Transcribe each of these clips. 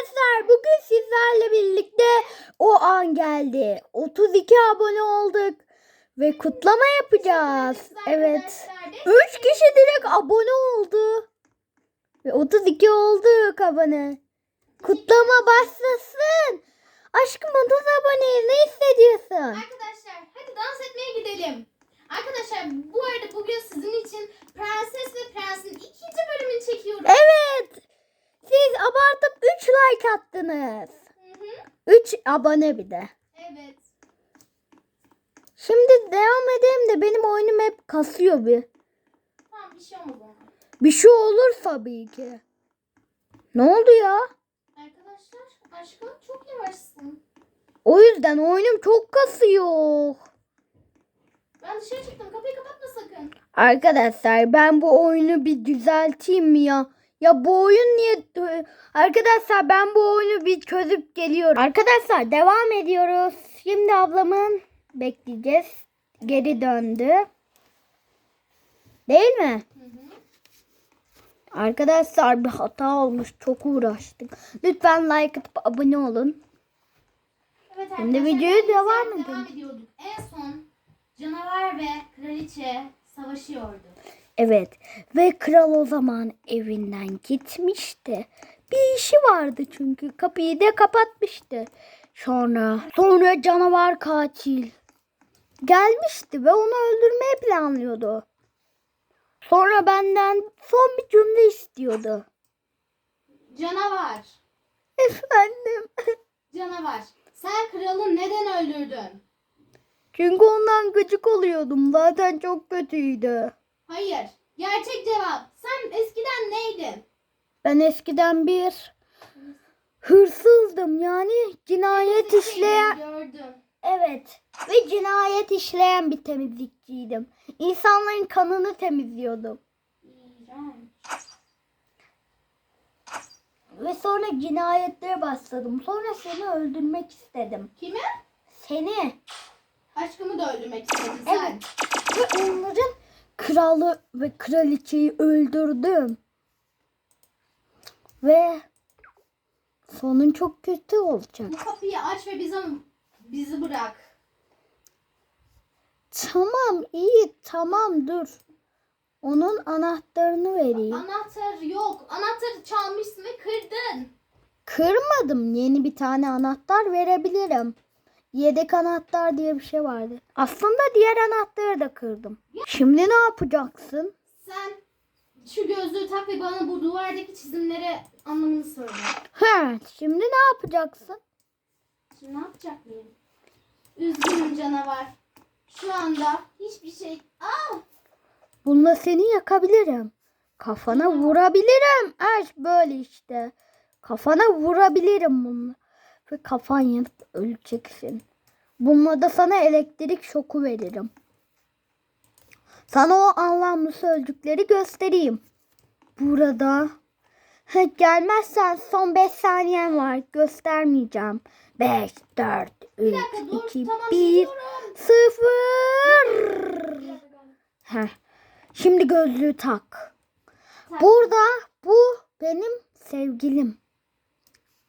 Arkadaşlar bugün sizlerle birlikte o an geldi. 32 abone olduk ve kutlama yapacağız. Evet. 3 kişi direkt abone oldu. Ve 32 olduk abone. Kutlama başlasın. Aşkım 30 aboneyiz. Ne hissediyorsun? Arkadaşlar hadi dans etmeye gidelim. Arkadaşlar bu arada bugün sizin için Prenses ve Prens'in ikinci bölümünü çekiyorum. Evet. Siz abartıp 3 like attınız. Hı hı. 3 abone bir de. Evet. Şimdi devam edelim de benim oyunum hep kasıyor bir. Tamam bir şey olmaz. Bir şey olur tabii ki. Ne oldu ya? Arkadaşlar aşkım çok yavaşsın. O yüzden oyunum çok kasıyor. Ben dışarı çıktım kapıyı kapatma sakın. Arkadaşlar ben bu oyunu bir düzelteyim mi ya? Ya bu oyun niye... Arkadaşlar ben bu oyunu bir çözüp geliyorum. Arkadaşlar devam ediyoruz. Şimdi ablamın bekleyeceğiz. Geri döndü. Değil mi? Hı hı. Arkadaşlar bir hata olmuş. Çok uğraştık. Lütfen like atıp abone olun. Evet Şimdi biz devam devam edelim. ediyorduk. En son canavar ve kraliçe savaşıyordu. Evet ve kral o zaman evinden gitmişti. Bir işi vardı çünkü kapıyı da kapatmıştı. Sonra sonra canavar katil gelmişti ve onu öldürmeye planlıyordu. Sonra benden son bir cümle istiyordu. Canavar. Efendim. Canavar. Sen kralı neden öldürdün? Çünkü ondan gıcık oluyordum. Zaten çok kötüydü. Hayır. Gerçek cevap. Sen eskiden neydin? Ben eskiden bir hırsızdım. Yani cinayet işleyen Gördüm. Evet. Ve cinayet işleyen bir temizlikçiydim. İnsanların kanını temizliyordum. İğrenç. Ve sonra cinayetlere başladım. Sonra seni öldürmek istedim. Kimi? Seni. Aşkımı da öldürmek istedin sen. Evet. Ve onların kralı ve kraliçeyi öldürdüm. Ve sonun çok kötü olacak. Bu kapıyı aç ve bize bizi bırak. Tamam iyi tamam dur. Onun anahtarını vereyim. Anahtar yok. Anahtarı çalmışsın ve kırdın. Kırmadım. Yeni bir tane anahtar verebilirim. Yedek anahtar diye bir şey vardı. Aslında diğer anahtarı da kırdım. Şimdi ne yapacaksın? Sen şu gözlüğü tak ve bana bu duvardaki çizimlere anlamını söyle. He, şimdi ne yapacaksın? Şimdi ne yapacak mıyım? Üzgünüm canavar. Şu anda hiçbir şey... Aa! Bununla seni yakabilirim. Kafana vurabilirim. Evet böyle işte. Kafana vurabilirim bununla. Ve kafan yanıp öleceksin. Bununla da sana elektrik şoku veririm. Sana o anlamlı sözcükleri göstereyim. Burada gelmezsen son 5 saniyen var. Göstermeyeceğim. 5, 4, 3, dakika, dur. 2, Tamam, 1, geliyorum. 0. Heh. Şimdi gözlüğü. Tak. Burada bu benim sevgilim.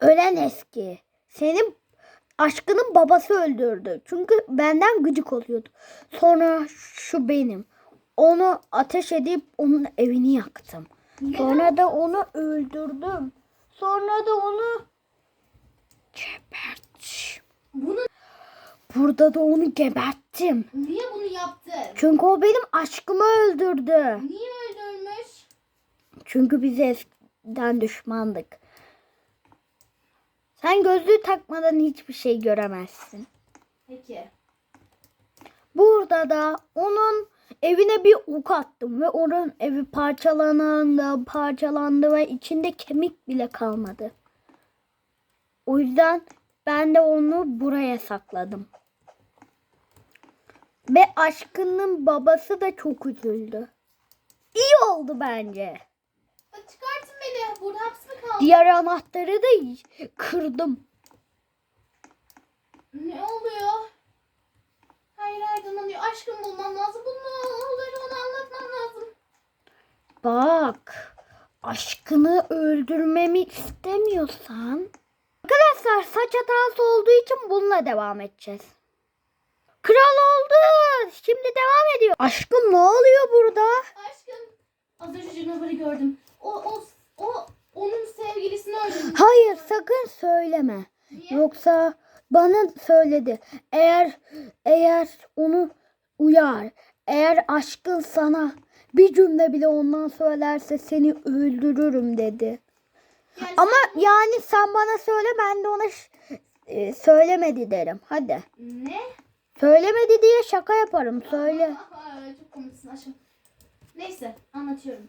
Ölen eski. Senin aşkının babası öldürdü. Çünkü benden gıcık oluyordu. Sonra şu benim. Onu ateş edip onun evini yaktım. Sonra da onu öldürdüm. Sonra da onu geberttim. Bunu Burada da onu geberttim. niye bunu yaptın? Çünkü o benim aşkımı öldürdü. Niye öldürmüş? Çünkü biz eskiden düşmandık. Sen gözlüğü takmadan hiçbir şey göremezsin. Peki. Burada da onun evine bir ok attım ve onun evi parçalandı, parçalandı ve içinde kemik bile kalmadı. O yüzden ben de onu buraya sakladım. Ve aşkının babası da çok üzüldü. İyi oldu bence. Bak Beni. Burada hapis mi kaldım? Diğer anahtarı da kırdım. Ne oluyor? Hayır oluyor. Aşkım bulmam lazım. Bunu olur ona anlatmam lazım. Bak. aşkını öldürmemi istemiyorsan arkadaşlar saç hatası olduğu için bununla devam edeceğiz. Kral oldu. Şimdi devam ediyor. Aşkım ne oluyor burada? Aşkım. Az önce canavarı gördüm. O, o, o onun sevgilisini öldürdü. Hayır sakın söyleme. Niye? Yoksa bana söyledi. Eğer eğer onu uyar. Eğer aşkın sana bir cümle bile ondan söylerse seni öldürürüm dedi. Yani Ama sen- yani sen bana söyle ben de ona e, söylemedi derim. Hadi. Ne? Söylemedi diye şaka yaparım. Söyle. Aa, çok komiksin aşkım. Neyse anlatıyorum.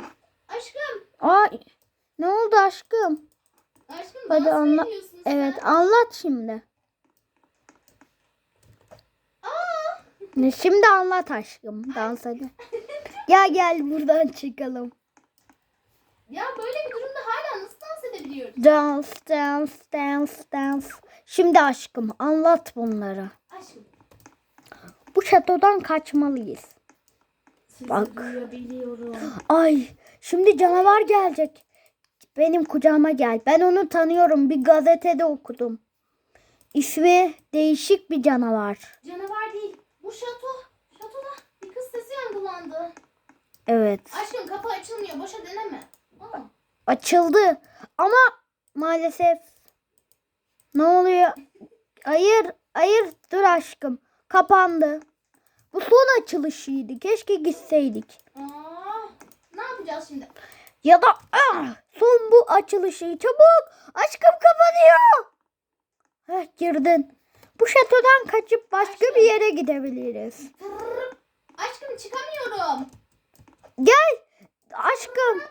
Aşkım. Ay ne oldu aşkım? Aşkım Hadi anla- sen. Evet anlat şimdi. Aa. Ne Şimdi anlat aşkım. Dans hadi. Gel gel buradan çıkalım. Ya böyle bir durumda hala nasıl dans edebiliyoruz? Dans, dans, dans, dans. Şimdi aşkım anlat bunları. Aşkım. Bu şatodan kaçmalıyız. Sizi Bak. Ay şimdi canavar gelecek. Benim kucağıma gel. Ben onu tanıyorum. Bir gazetede okudum. İsmi değişik bir canavar. Canavar değil. Bu şato. Şatoda bir kız sesi yankılandı. Evet. Aşkım kapı açılmıyor. Boşa deneme. Aa. Açıldı. Ama maalesef ne oluyor? Hayır, hayır dur aşkım. Kapandı. Bu son açılışıydı. Keşke gitseydik. Aa. Ne yapacağız şimdi? Ya da ah, son bu açılışı. Çabuk. Aşkım kapanıyor. Heh, girdin. Bu şatodan kaçıp başka bir yere gidebiliriz. Aşkım çıkamıyorum. Gel. Aşkım.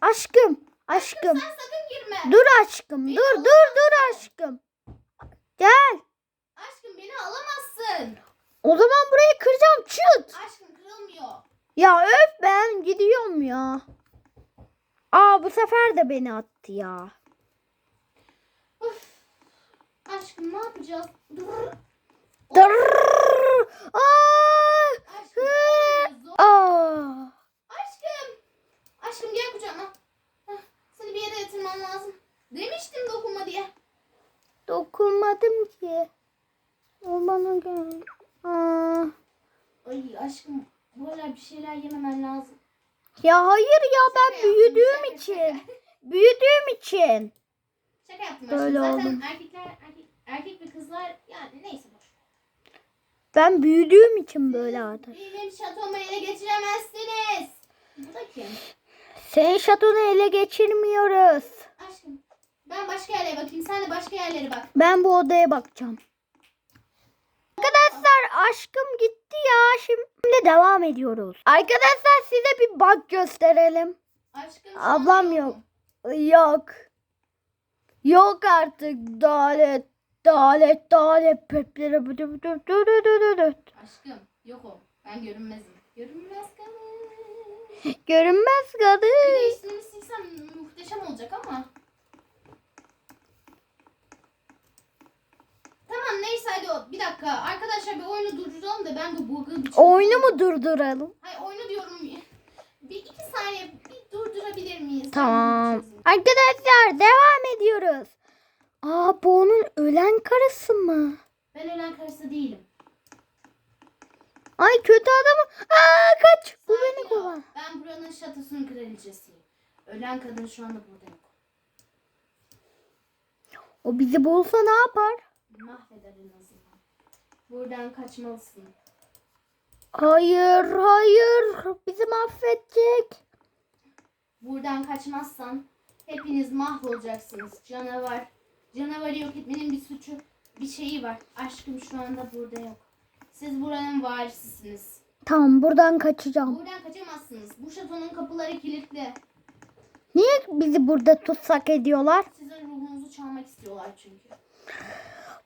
Aşkım. Aşkım. Sen sakın girme. Dur aşkım. Dur dur dur aşkım. Gel. Aşkım beni alamazsın. O zaman burayı kıracağım. Çıt. Aşkım kırılmıyor. Ya öf ben gidiyorum ya. Aa bu sefer de beni attı ya. Of. Aşkım ne yapacağız? Dur. Aa. Aşkım. Aa. Aşkım. Aşkım gel kucağıma. Heh, Seni bir yere yatırmam lazım. Demiştim dokunma diye. Dokunmadım ki. O bana gel. Aa. Ay aşkım böyle bir şeyler yememen lazım. Ya hayır ya ben Şaka yaptım, büyüdüğüm şaka, için. şaka. Büyüdüğüm için. Şaka yaptım Böyle. Zaten oldum. erkekler erkek, erkek ve kızlar yani neyse boş. Ben büyüdüğüm için böyle artık. Benim şatomu ele geçiremezsiniz. Bu da kim? Senin şatonu ele geçirmiyoruz. Aşkım. Ben başka yerlere bakayım. Sen de başka yerlere bak. Ben bu odaya bakacağım. Aşkım gitti ya. Şimdi devam ediyoruz. Arkadaşlar size bir bak gösterelim. Aşkım. Ablam yok. Yok. Yok artık. Dalet. Dalet. Dalet. Aşkım. Yok o. Ben görünmezim. Görünmez kadın. Görünmez kadın. üstünü silsem muhteşem olacak ama. Tamam neyse hadi o. Bir dakika. Arkadaşlar bir oyunu durduralım da ben bu bug'ı bir. Oyunu mu durduralım? Hayır oyunu diyorum. Bir iki saniye bir durdurabilir miyiz? Tamam. Arkadaşlar devam ediyoruz. Aa bu onun ölen karısı mı? Ben ölen karısı değilim. Ay kötü adamı. Aa kaç. Bu Sakin beni ol. kovar. Ben buranın şatosunun kraliçesiyim. Ölen kadın şu anda burada yok. O bizi bulsa ne yapar? Mahveder en azından. Buradan kaçmalısın. Hayır hayır. Bizi mahvedecek. Buradan kaçmazsan hepiniz mahvolacaksınız. Canavar. Canavarı yok etmenin bir suçu, bir şeyi var. Aşkım şu anda burada yok. Siz buranın varisisiniz. Tamam buradan kaçacağım. Buradan kaçamazsınız. Bu şatonun kapıları kilitli. Niye bizi burada tutsak ediyorlar? Sizin ruhunuzu çalmak istiyorlar çünkü.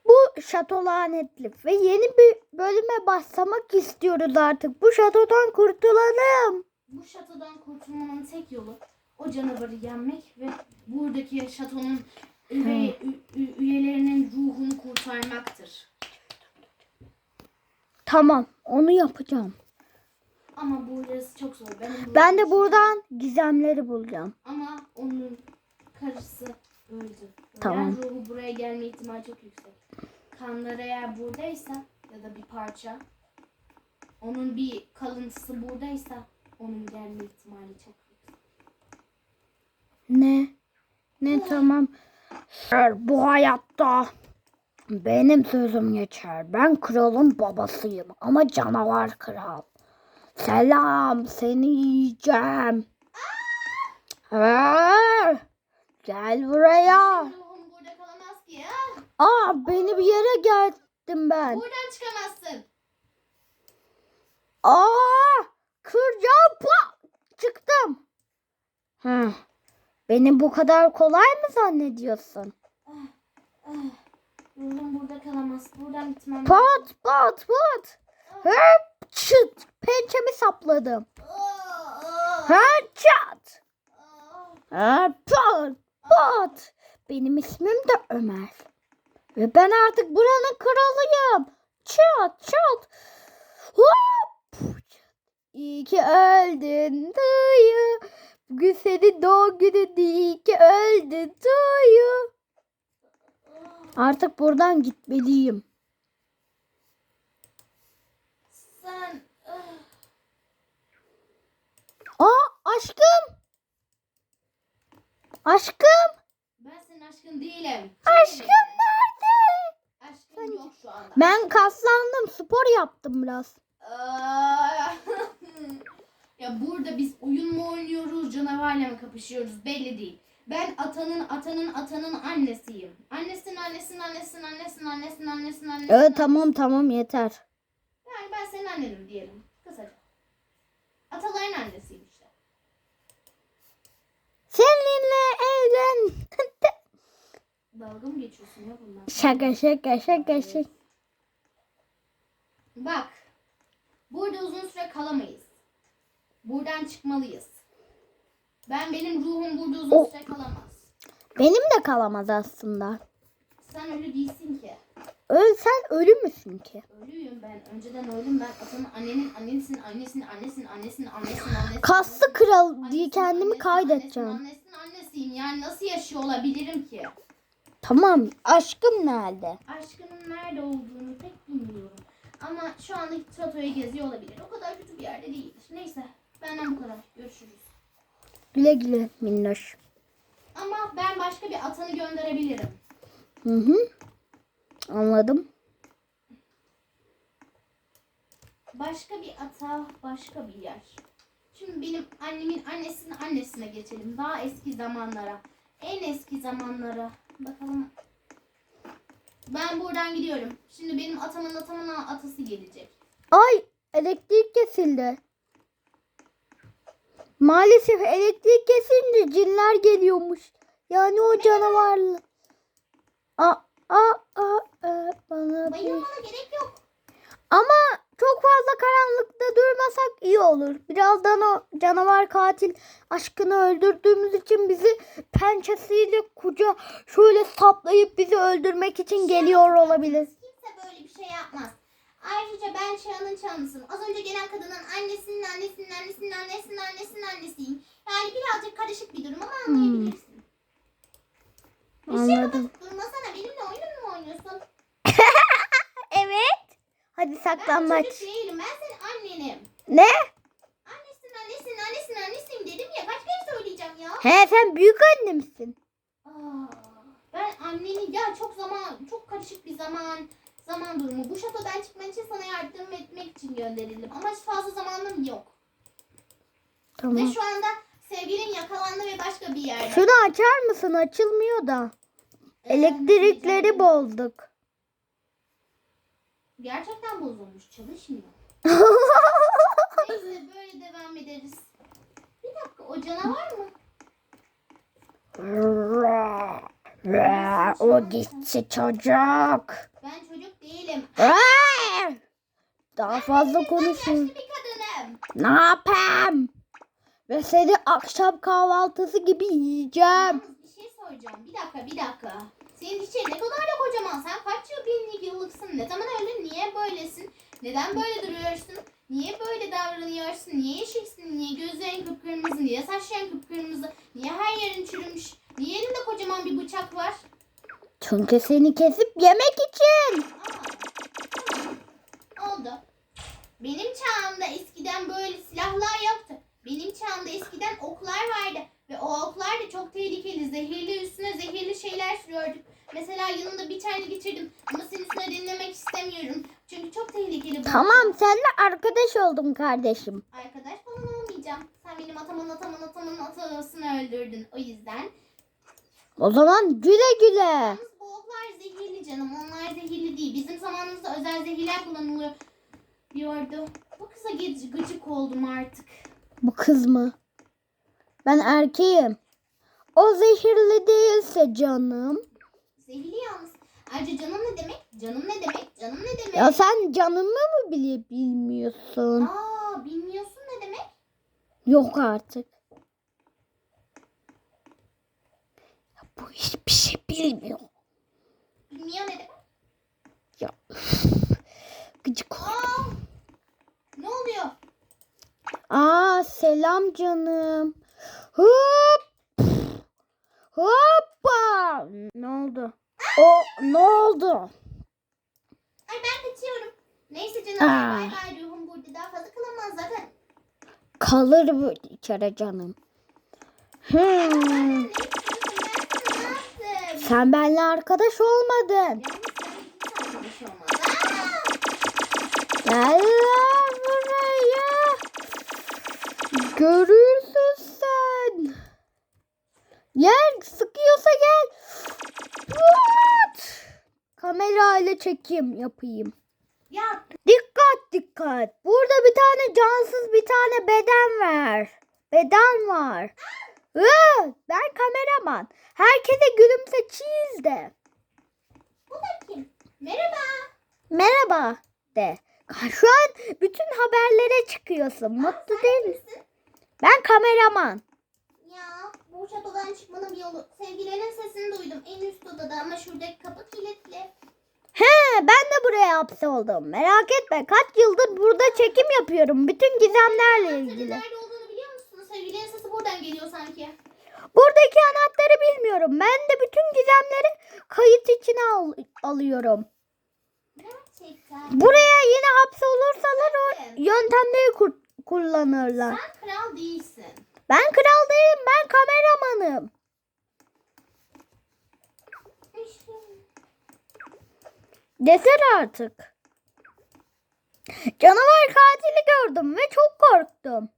Bu şato lanetli ve yeni bir bölüme başlamak istiyoruz artık. Bu şatodan kurtulalım. Bu şatodan kurtulmanın tek yolu o canavarı yenmek ve buradaki şatonun üye, ü- üyelerinin ruhunu kurtarmaktır. Tamam onu yapacağım. ama burası çok zor. Benim Ben de buradan gizemleri bulacağım. Ama onun karısı öldü. Tamam. Yani ruhu buraya gelme ihtimali çok yüksek. Kanları eğer buradaysa ya da bir parça onun bir kalıntısı buradaysa onun gelme ihtimali çok yüksek. Ne? Ne tamam. Bu hayatta benim sözüm geçer. Ben kralın babasıyım ama canavar kral. Selam seni yiyeceğim. Aa, gel buraya. Ruhum burada kalamaz ki ya. Aa beni bir yere geldim ben. Buradan çıkamazsın. Aa kıracağım. Pa! Çıktım. Hı. Beni bu kadar kolay mı zannediyorsun? Ah, ruhum burada kalamaz. Buradan gitmem. Pat pat pat. Hep çıt. Pençemi sapladım. Ah, ah, çat. ah. Pat pat. Benim ismim de Ömer. Ve ben artık buranın kralıyım. Çat çat. Hop. İyi ki öldün dayı. Bugün senin doğum günün iyi ki öldün dayı. Artık buradan gitmeliyim. Sen ah. Aa aşkım. Aşkım. Aşkın değilim. Aşkım nerede? Aşkın yok şu anda. Ben kaslandım. Spor yaptım biraz. Ya burada biz oyun mu oynuyoruz, canavarla mı kapışıyoruz belli değil. Ben atanın atanın atanın annesiyim. Annesinin annesinin annesinin annesinin annesinin annesinin annesinin. Evet tamam tamam yeter. Yani ben senin annenim diyelim. Kısaca. Ataların annesiyim Dalga mı geçiyorsun ya bunlar? şaka şaka şaka şaka. Bak. Burada uzun süre kalamayız. Buradan çıkmalıyız. Ben benim ruhum burada uzun O- süre kalamaz. Benim de kalamaz aslında. Sen ölü değilsin ki. Öl sen ölü müsün ki? Ölüyüm ben. Önceden öldüm ben. Atanın annenin annesinin annesinin annesinin annesinin annesinin annesinin. Kaslı kral diye kendimi kaydedeceğim. Annesinin annesinin annesiyim. Yani nasıl yaşıyor olabilirim ki? Tamam aşkım nerede? Aşkının nerede olduğunu pek bilmiyorum. Ama şu anda tiyatroya geziyor olabilir. O kadar kötü bir yerde değildir. Neyse. Benden bu kadar. Görüşürüz. Güle güle minnoş. Ama ben başka bir atanı gönderebilirim. Hı hı. Anladım. Başka bir ata, başka bir yer. Şimdi benim annemin annesinin annesine geçelim. Daha eski zamanlara. En eski zamanlara. Bakalım. Ben buradan gidiyorum. Şimdi benim atamın atamın atası gelecek. Ay elektrik kesildi. Maalesef elektrik kesince cinler geliyormuş. Yani o canavarlı. Aa, aa, aa, aa, bana bir... Bayılmana gerek yok. Ama çok fazla karanlıkta durmasak iyi olur. Birazdan o canavar katil aşkını öldürdüğümüz için bizi pençesiyle kuca şöyle saplayıp bizi öldürmek için geliyor olabilir. Kimse böyle bir şey yapmaz. Ayrıca ben Çağan'ın Çağan'ısın. Az önce gelen kadının annesinin annesinin annesinin annesinin annesinin annesiyim. Yani birazcık karışık bir durum ama anlayabilirsin. Bir şey kapatıp durmasana. Benimle oyun mu oynuyorsun? Hadi Ben saklanmaç. çocuk değilim. Ben senin annenim. Ne? Annesinin annesinin annesinin annesiyim dedim ya. Kaç kere söyleyeceğim ya? He sen büyük annemsin. Aa, ben anneni ya çok zaman çok karışık bir zaman zaman durumu. Bu şatodan çıkman için sana yardım etmek için gönderildim. Ama fazla zamanım yok. Ve Tamam. şu anda sevgilin yakalandı ve başka bir yerde. Şunu açar mısın? Açılmıyor da. Ee, Elektrikleri bozduk. Gerçekten bozulmuş. Çalışmıyor. Neyse böyle devam ederiz. Bir dakika o canavar mı? o gitti çocuk. Ben çocuk değilim. Daha fazla konuşun. yaşlı bir kadınım. Ne yapayım? Ve seni akşam kahvaltısı gibi yiyeceğim. Yalnız bir şey soracağım. Bir dakika bir dakika. Senin için ne kadar da kocaman. Sen kaç yıl binlik yıllıksın? Ne zaman öldün? Niye böylesin? Neden böyle duruyorsun? Niye böyle davranıyorsun? Niye yeşilsin? Niye gözlerin kıpkırmızı? Niye saçların kıpkırmızı? Niye her yerin çürümüş? Niye elinde kocaman bir bıçak var? Çünkü seni kesip yemek için. Aa, oldu. Benim çağımda eskiden böyle silahlar yoktu. Benim çağımda eskiden oklar vardı. Ve o oklar da çok tehlikeli. Zehirli üstüne zehirli şeyler sürüyorduk. Mesela yanında bir tane getirdim. Ama senin üstüne dinlemek istemiyorum. Çünkü çok tehlikeli. bu. Tamam seninle arkadaş oldum kardeşim. Arkadaş falan olmayacağım. Sen benim atamın atamın atamın atasını öldürdün. O yüzden. O zaman güle güle. Yalnız bu oklar zehirli canım. Onlar zehirli değil. Bizim zamanımızda özel zehirler kullanılıyor. Diyordu. Bu kıza gıcık oldum artık. Bu kız mı? Ben erkeğim. O zehirli değilse canım. Zehirli yalnız. Ayrıca canım ne demek? Canım ne demek? Canım ne demek? Ya sen canımı mı bile bilmiyorsun? Aa bilmiyorsun ne demek? Yok artık. Ya bu hiçbir şey bilmiyor. Bilmiyor ne demek? Ya gıcık. Aa ne oluyor? Aa selam canım. Hop. Hoppa. Ne oldu? O ne oldu? Ay ben kaçıyorum. Neyse canım. Aa. Bay bay ruhum burada daha fazla kalamaz zaten. Kalır bu içeri canım. Hmm. Sen benimle arkadaş olmadın. Gel lan buraya. Sen. Gel sıkıyorsa gel. What? Kamerayla çekim yapayım. Ya Dikkat dikkat. Burada bir tane cansız bir tane beden var. Beden var. Hı, ben kameraman. Herkese gülümse cheese de. bu da kim? Merhaba. Merhaba de. Şu an bütün haberlere çıkıyorsun. Mutlu değil? Misin? Ben kameraman. Ya bu şatodan çıkmanın bir yolu. Sevgilerinin sesini duydum en üst odada ama şuradaki kapı kilitli. He, ben de buraya hapsoldum. Merak etme. Kaç yıldır burada çekim yapıyorum. Bütün gizemlerle ilgili. nerede olduğunu biliyor musun? Sevgilerin sesi buradan geliyor sanki. Buradaki anahtarı bilmiyorum. Ben de bütün gizemleri kayıt içine al- alıyorum. Gerçekten. Buraya yine hapsolursalar o yöntemleri kur- kullanırlar. Sen kral değilsin. Ben kral değilim. Ben kameramanım. Desene artık. Canavar katili gördüm ve çok korktum.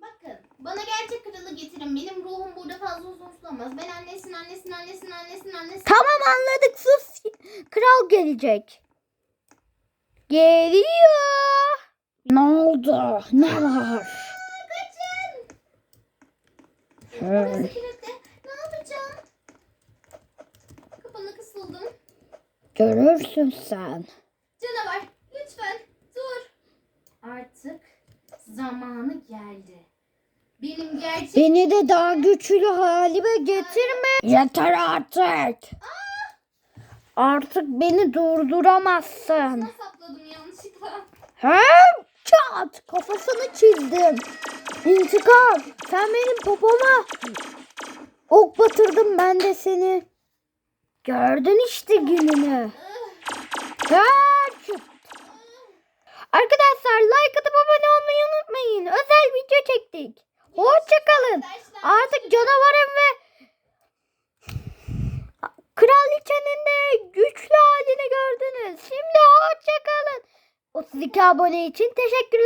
Bakın bana gerçek kralı getirin. Benim ruhum burada fazla uzun tutamaz. Ben annesin annesin annesin annesin annesin. Tamam anladık sus. Kral gelecek. Geliyor. Ne oldu? Ne var? Burası kilitli. Ne yapacağım? Kapana kısıldım. Görürsün sen. Canavar lütfen dur. Artık zamanı geldi. Benim gerçek... Beni de daha güçlü halime getirme. Yeter artık. Artık beni durduramazsın. Sapladım yanlışlıkla? Hem çat kafasını çizdim. İntikam. Sen benim popoma ok batırdın ben de seni. Gördün işte gününü. Kaç. Arkadaşlar like atıp abone olmayı unutmayın. Özel video çektik. Hoşçakalın. Artık canavarım ve kraliçenin de güçlü halini gördünüz. Şimdi hoşçakalın. 32 abone için teşekkürler.